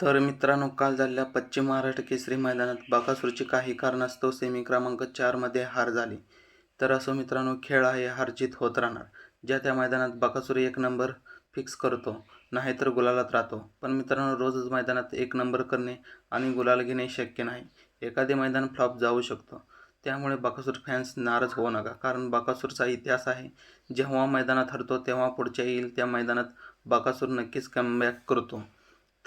तर मित्रांनो काल झालेल्या पश्चिम महाराष्ट्र केसरी मैदानात बाकासूरची काही कारणास्तव सेमी क्रमांक चारमध्ये हार झाली. तर असो मित्रांनो खेळ आहे हारजीत होत राहणार. ज्या त्या मैदानात बाकासूर एक नंबर फिक्स करतो नाहीतर गुलालात राहतो. पण मित्रांनो रोजच मैदानात एक नंबर करणे आणि गुलाल घेणे शक्य नाही. एखादे मैदान फ्लॉप जाऊ शकतो. त्यामुळे बाकासूर फॅन्स नाराज होऊ नका. कारण बाकासूरचा इतिहास आहे जेव्हा मैदानात हरतो तेव्हा पुढच्या येईल त्या मैदानात बाकासूर नक्कीच कमबॅक करतो.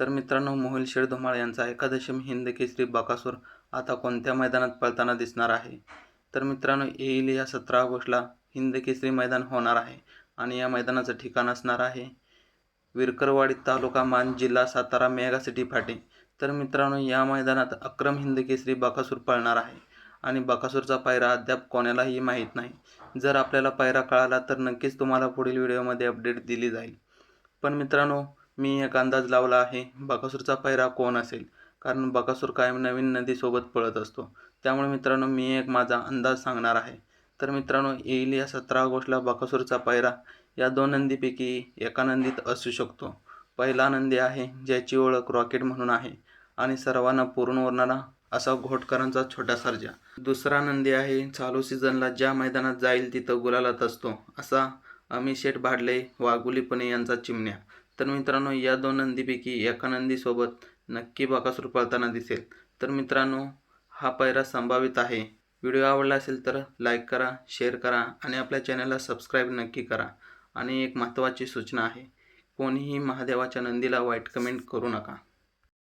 तर मित्रांनो मोहिल शेड धुमाळ यांचा एकादशम हिंद केसरी बाकासूर आता कोणत्या मैदानात पळताना दिसणार आहे? तर मित्रांनो येईल या सतरा ऑगस्टला हिंद केसरी मैदान होणार आहे आणि या मैदानाचं ठिकाण असणार आहे विरकरवाडी तालुका मान जिल्हा सातारा मेगा सिटी फाटे. तर मित्रांनो या मैदानात अक्रम हिंद केसरी बाकासूर पळणार आहे आणि बाकासूरचा पायरा अद्याप कोणालाही माहीत नाही. जर आपल्याला पायरा कळाला तर नक्कीच तुम्हाला पुढील व्हिडिओमध्ये अपडेट दिली जाईल. पण मित्रांनो मी एक अंदाज लावला आहे बकासूरचा पायरा कोण असेल? कारण बकासूर कायम नवीन नदीसोबत पळत असतो. त्यामुळे मित्रांनो मी एक माझा अंदाज सांगणार आहे. तर मित्रांनो येईल या सतरा ऑगस्टला बकासूरचा पायरा या दोन नंदीपैकी एका नंदीत असू शकतो. पहिला नंदी आहे ज्याची ओळख रॉकेट म्हणून आहे आणि सर्वांना पुरून उरणारा असा घोटकरांचा छोटा सर्जा. दुसरा नंदी आहे चालू सीझनला ज्या मैदानात जाईल तिथं गुलालात असतो असा अमित शेठ भाडले वाघुली पुणे यांचा चिमण्या. तर मित्रांनो या दोन नंदीपैकी एका नंदीसोबत नक्की बाकासूर पळताना दिसेल. तर मित्रांनो हा पैरा संभावित आहे. व्हिडिओ आवडला असेल तर लाईक करा शेअर करा आणि आपल्या चॅनलला सबस्क्राईब नक्की करा. आणि एक महत्त्वाची सूचना आहे कोणीही महादेवाच्या नंदीला वाईट कमेंट करू नका.